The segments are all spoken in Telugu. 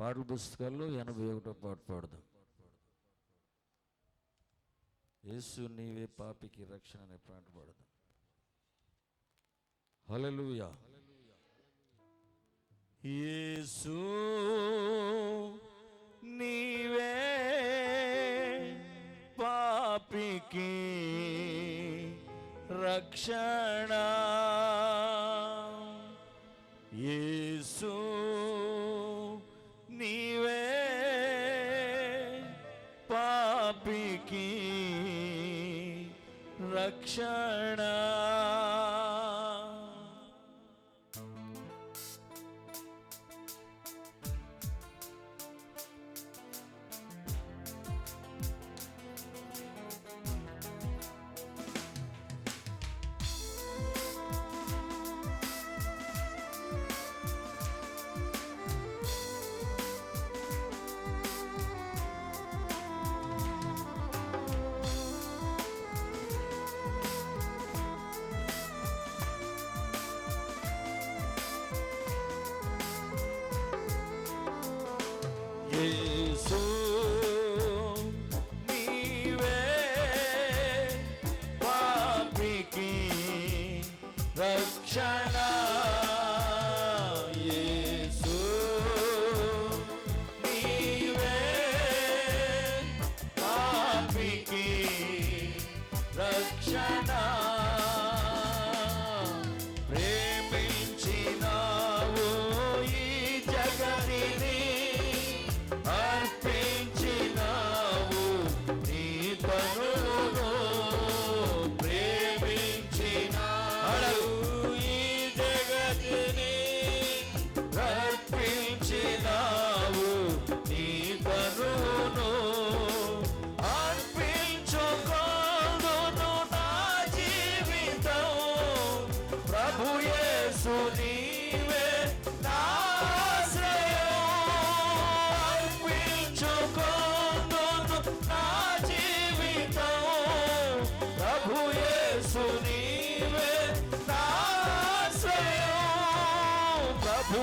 పాటల పుస్తకాల్లో ఎనభై ఒకటో పాట పాడదాం. యేసు నీవే పాపికి రక్షణ అనే పాట పాడదాం. హలలుయా యేసు నీవే పాపికి రక్షణ రక్షణ రక్షణ ప్రభు యేసు నీవే నా ఆశ్రయం అర్పించుకోదును నా జీవితం ప్రభు యేసు నీవే నా ఆశ్రయం ప్రభు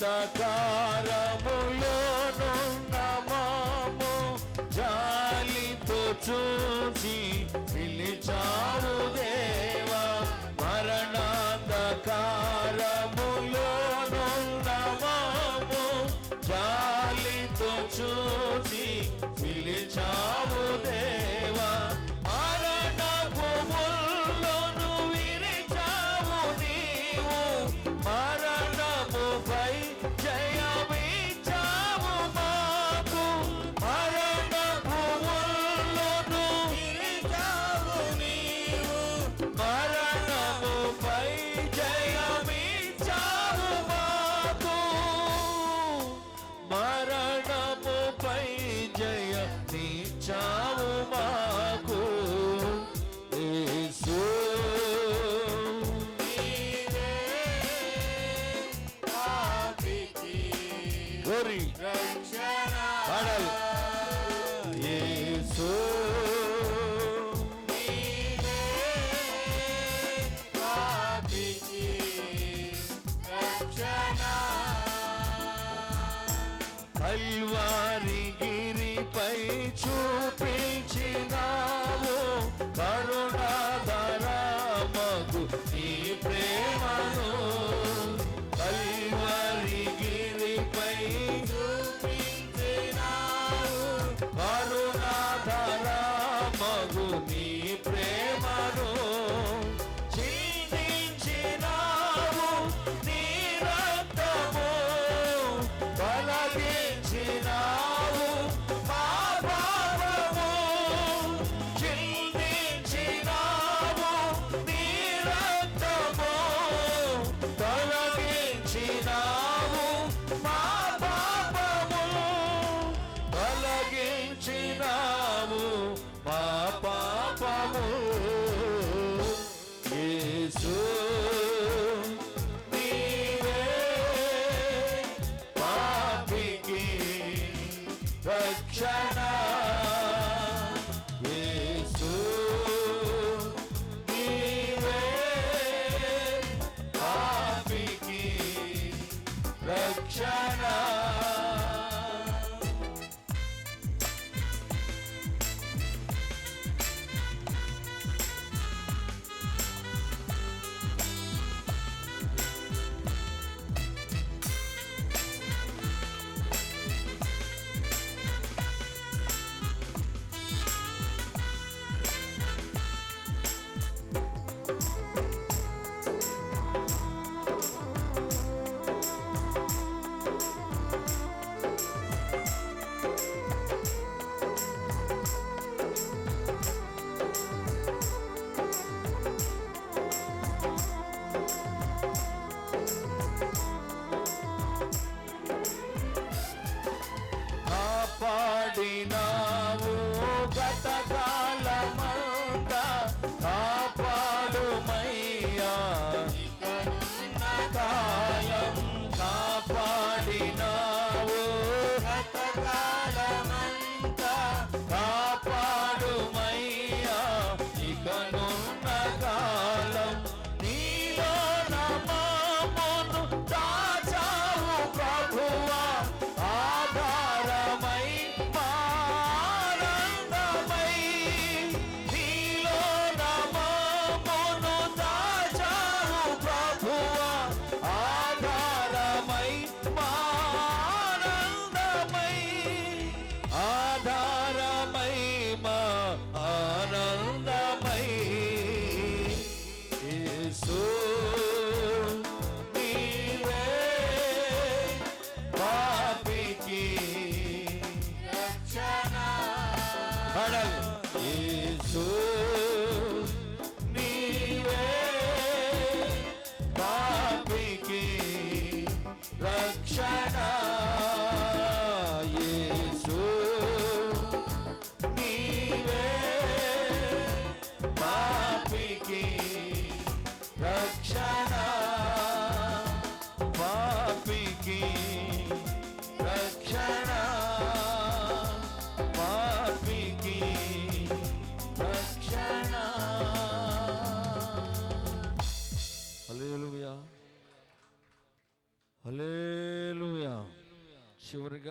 మరణాంధకారములోనున్న జాలితో చూచి పిలిచావు రక్షణ రక్షణ Tá a